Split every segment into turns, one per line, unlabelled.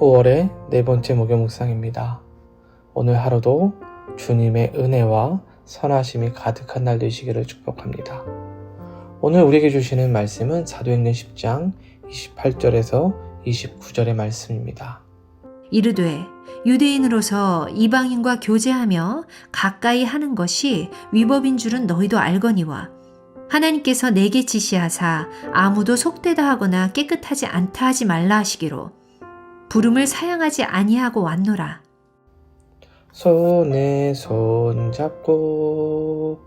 5월의 네 번째 목요 묵상입니다. 오늘 하루도 주님의 은혜와 선하심이 가득한 날 되시기를 축복합니다. 오늘 우리에게 주시는 말씀은 사도행전 10장 28절에서 29절의 말씀입니다.
이르되 유대인으로서 이방인과 교제하며 가까이 하는 것이 위법인 줄은 너희도 알거니와 하나님께서 내게 지시하사 아무도 속되다 하거나 깨끗하지 않다 하지 말라 하시기로 부름을 사양하지 아니하고 왔노라
손에 손 잡고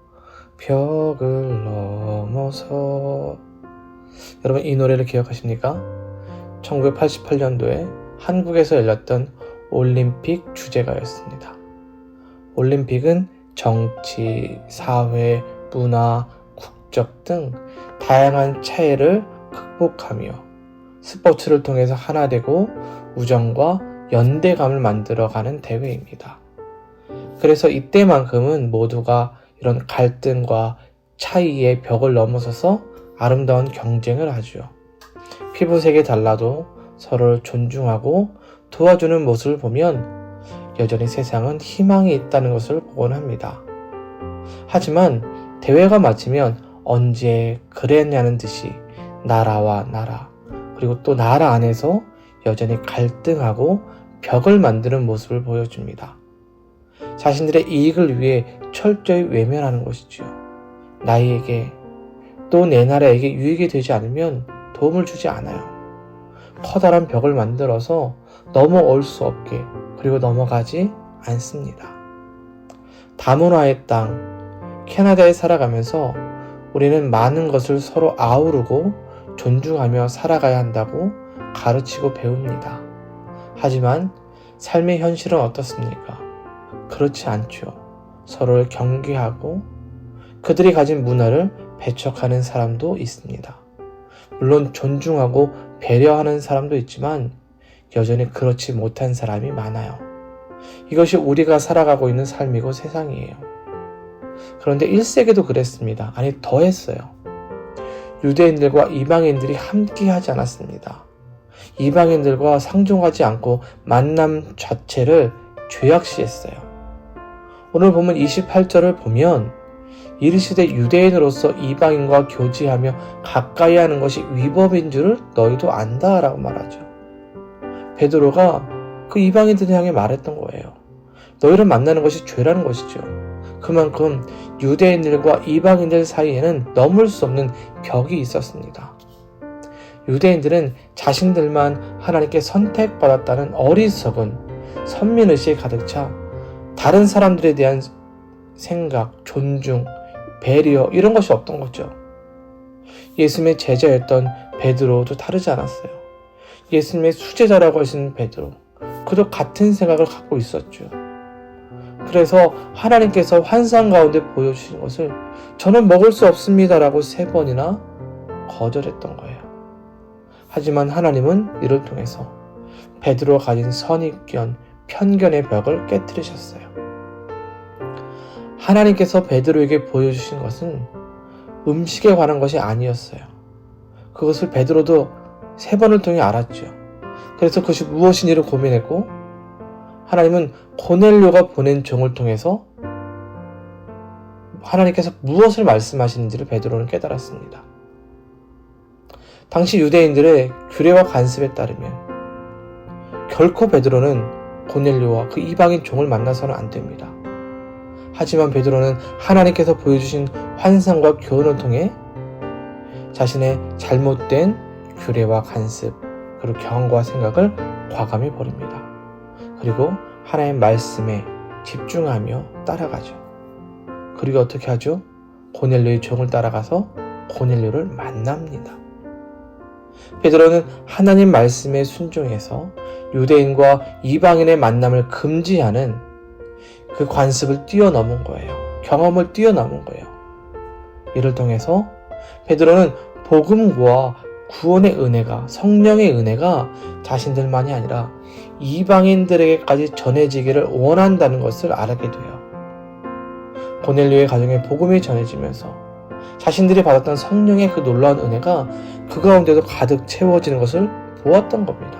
벽을 넘어서 여러분 이 노래를 기억하십니까? 1988년도에 한국에서 열렸던 올림픽 주제가였습니다. 올림픽은 정치, 사회, 문화, 국적 등 다양한 차이를 극복하며 스포츠를 통해서 하나 되고 우정과 연대감을 만들어가는 대회입니다. 그래서 이때만큼은 모두가 이런 갈등과 차이의 벽을 넘어서서 아름다운 경쟁을 하죠. 피부색이 달라도 서로를 존중하고 도와주는 모습을 보면 여전히 세상은 희망이 있다는 것을 보곤 합니다. 하지만 대회가 마치면 언제 그랬냐는 듯이 나라와 나라, 그리고 또 나라 안에서 여전히 갈등하고 벽을 만드는 모습을 보여줍니다. 자신들의 이익을 위해 철저히 외면하는 것이지요. 나에게 또 내 나라에게 유익이 되지 않으면 도움을 주지 않아요. 커다란 벽을 만들어서 넘어올 수 없게 그리고 넘어가지 않습니다. 다문화의 땅, 캐나다에 살아가면서 우리는 많은 것을 서로 아우르고 존중하며 살아가야 한다고 가르치고 배웁니다. 하지만 삶의 현실은 어떻습니까? 그렇지 않죠. 서로를 경계하고 그들이 가진 문화를 배척하는 사람도 있습니다. 물론 존중하고 배려하는 사람도 있지만 여전히 그렇지 못한 사람이 많아요. 이것이 우리가 살아가고 있는 삶이고 세상이에요. 그런데 1세기도 그랬습니다. 아니, 더 했어요. 유대인들과 이방인들이 함께 하지 않았습니다. 이방인들과 상종하지 않고 만남 자체를 죄악시했어요. 오늘 보면 28절을 보면 이르시되 유대인으로서 이방인과 교제하며 가까이 하는 것이 위법인 줄을 너희도 안다라고 말하죠. 베드로가 그 이방인들 향해 말했던 거예요. 너희를 만나는 것이 죄라는 것이죠. 그만큼 유대인들과 이방인들 사이에는 넘을 수 없는 벽이 있었습니다. 유대인들은 자신들만 하나님께 선택받았다는 어리석은 선민의식에 가득 차 다른 사람들에 대한 생각, 존중, 배려 이런 것이 없던 거죠. 예수님의 제자였던 베드로도 다르지 않았어요. 예수님의 수제자라고 하시는 베드로 그도 같은 생각을 갖고 있었죠. 그래서 하나님께서 환상 가운데 보여주신 것을 저는 먹을 수 없습니다라고 세 번이나 거절했던 거예요. 하지만 하나님은 이를 통해서 베드로가 가진 선입견, 편견의 벽을 깨뜨리셨어요. 하나님께서 베드로에게 보여주신 것은 음식에 관한 것이 아니었어요. 그것을 베드로도 세 번을 통해 알았죠. 그래서 그것이 무엇인지를 고민했고 하나님은 고넬료가 보낸 종을 통해서 하나님께서 무엇을 말씀하시는지를 베드로는 깨달았습니다. 당시 유대인들의 규례와 관습에 따르면 결코 베드로는 고넬료와 그 이방인 종을 만나서는 안 됩니다. 하지만 베드로는 하나님께서 보여주신 환상과 교훈을 통해 자신의 잘못된 규례와 간습 그리고 경험과 생각을 과감히 버립니다. 그리고 하나님의 말씀에 집중하며 따라가죠. 그리고 어떻게 하죠? 고넬료의 종을 따라가서 고넬료를 만납니다. 베드로는 하나님 말씀에 순종해서 유대인과 이방인의 만남을 금지하는 그 관습을 뛰어넘은 거예요. 경험을 뛰어넘은 거예요. 이를 통해서 베드로는 복음과 구원의 은혜가 성령의 은혜가 자신들만이 아니라 이방인들에게까지 전해지기를 원한다는 것을 알게 돼요. 고넬료의 가정에 복음이 전해지면서 자신들이 받았던 성령의 그 놀라운 은혜가 그 가운데도 가득 채워지는 것을 보았던 겁니다.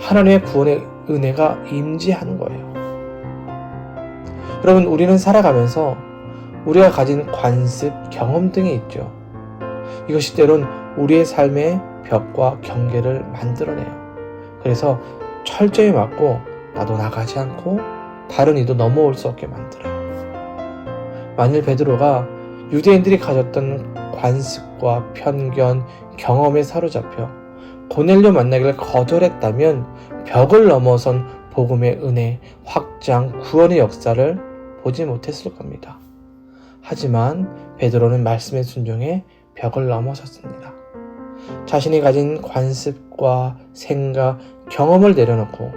하나님의 구원의 은혜가 임재하는 거예요. 여러분, 우리는 살아가면서 우리가 가진 관습, 경험 등이 있죠. 이것이 때론 우리의 삶의 벽과 경계를 만들어내요. 그래서 철저히 막고 나도 나가지 않고 다른 이도 넘어올 수 없게 만들어요. 만일 베드로가 유대인들이 가졌던 관습과 편견, 경험에 사로잡혀 고넬료 만나기를 거절했다면 벽을 넘어선 복음의 은혜, 확장, 구원의 역사를 보지 못했을 겁니다. 하지만 베드로는 말씀에 순종해 벽을 넘어섰습니다. 자신이 가진 관습과 생각, 경험을 내려놓고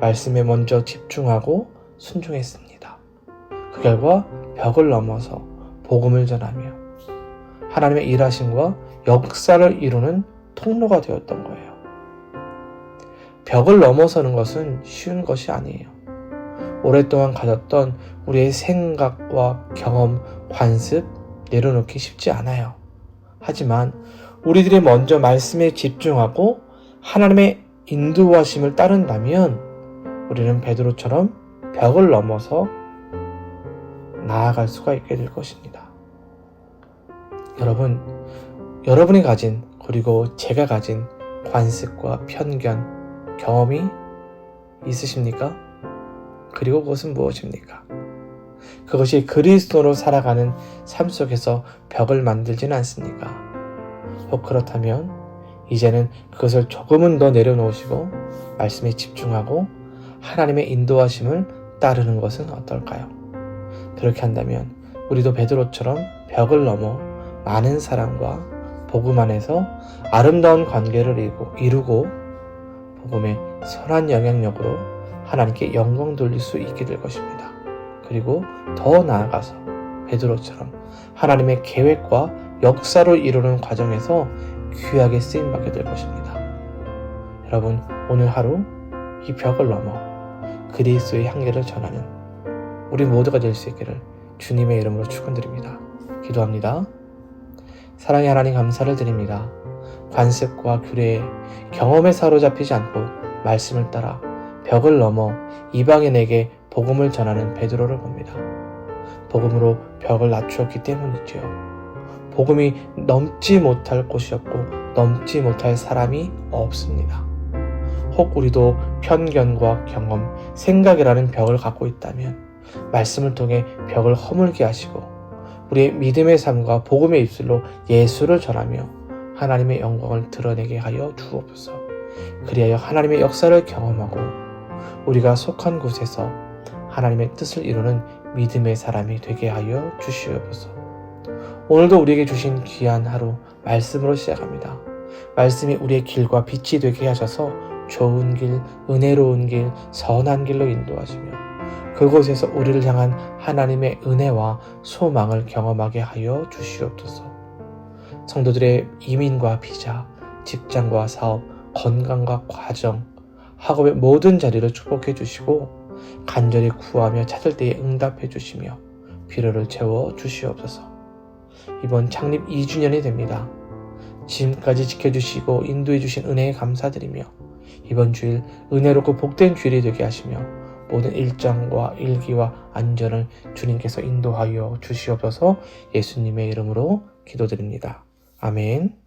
말씀에 먼저 집중하고 순종했습니다. 그 결과 벽을 넘어서 복음을 전하며 하나님의 일하심과 역사를 이루는 통로가 되었던 거예요. 벽을 넘어서는 것은 쉬운 것이 아니에요. 오랫동안 가졌던 우리의 생각과 경험, 관습 내려놓기 쉽지 않아요. 하지만 우리들이 먼저 말씀에 집중하고 하나님의 인도하심을 따른다면 우리는 베드로처럼 벽을 넘어서 나아갈 수가 있게 될 것입니다. 여러분, 여러분이 가진 그리고 제가 가진 관습과 편견, 경험이 있으십니까? 그리고 그것은 무엇입니까? 그것이 그리스도로 살아가는 삶 속에서 벽을 만들지는 않습니까? 혹 그렇다면 이제는 그것을 조금은 더 내려놓으시고 말씀에 집중하고 하나님의 인도하심을 따르는 것은 어떨까요? 그렇게 한다면 우리도 베드로처럼 벽을 넘어 많은 사람과 복음 안에서 아름다운 관계를 이루고, 복음의 선한 영향력으로 하나님께 영광 돌릴 수 있게 될 것입니다. 그리고 더 나아가서 베드로처럼 하나님의 계획과 역사를 이루는 과정에서 귀하게 쓰임 받게 될 것입니다. 여러분 오늘 하루 이 벽을 넘어 그리스도의 향기를 전하는 우리 모두가 될 수 있기를 주님의 이름으로 축원드립니다. 기도합니다. 사랑의 하나님 감사를 드립니다. 관습과 규례에 경험에 사로잡히지 않고 말씀을 따라 벽을 넘어 이방인에게 복음을 전하는 베드로를 봅니다. 복음으로 벽을 낮추었기 때문이지요. 복음이 넘지 못할 곳이 없고 넘지 못할 사람이 없습니다. 혹 우리도 편견과 경험, 생각이라는 벽을 갖고 있다면 말씀을 통해 벽을 허물게 하시고 우리의 믿음의 삶과 복음의 입술로 예수를 전하며 하나님의 영광을 드러내게 하여 주옵소서. 그리하여 하나님의 역사를 경험하고 우리가 속한 곳에서 하나님의 뜻을 이루는 믿음의 사람이 되게 하여 주시옵소서. 오늘도 우리에게 주신 귀한 하루 말씀으로 시작합니다. 말씀이 우리의 길과 빛이 되게 하셔서 좋은 길, 은혜로운 길, 선한 길로 인도하시며 그곳에서 우리를 향한 하나님의 은혜와 소망을 경험하게 하여 주시옵소서. 성도들의 이민과 비자, 직장과 사업, 건강과 과정, 학업의 모든 자리를 축복해 주시고 간절히 구하며 찾을 때에 응답해 주시며 필요를 채워 주시옵소서. 이번 창립 2주년이 됩니다. 지금까지 지켜주시고 인도해 주신 은혜에 감사드리며 이번 주일 은혜롭고 복된 주일이 되게 하시며 모든 일정과 일기와 안전을 주님께서 인도하여 주시옵소서 예수님의 이름으로 기도드립니다. 아멘.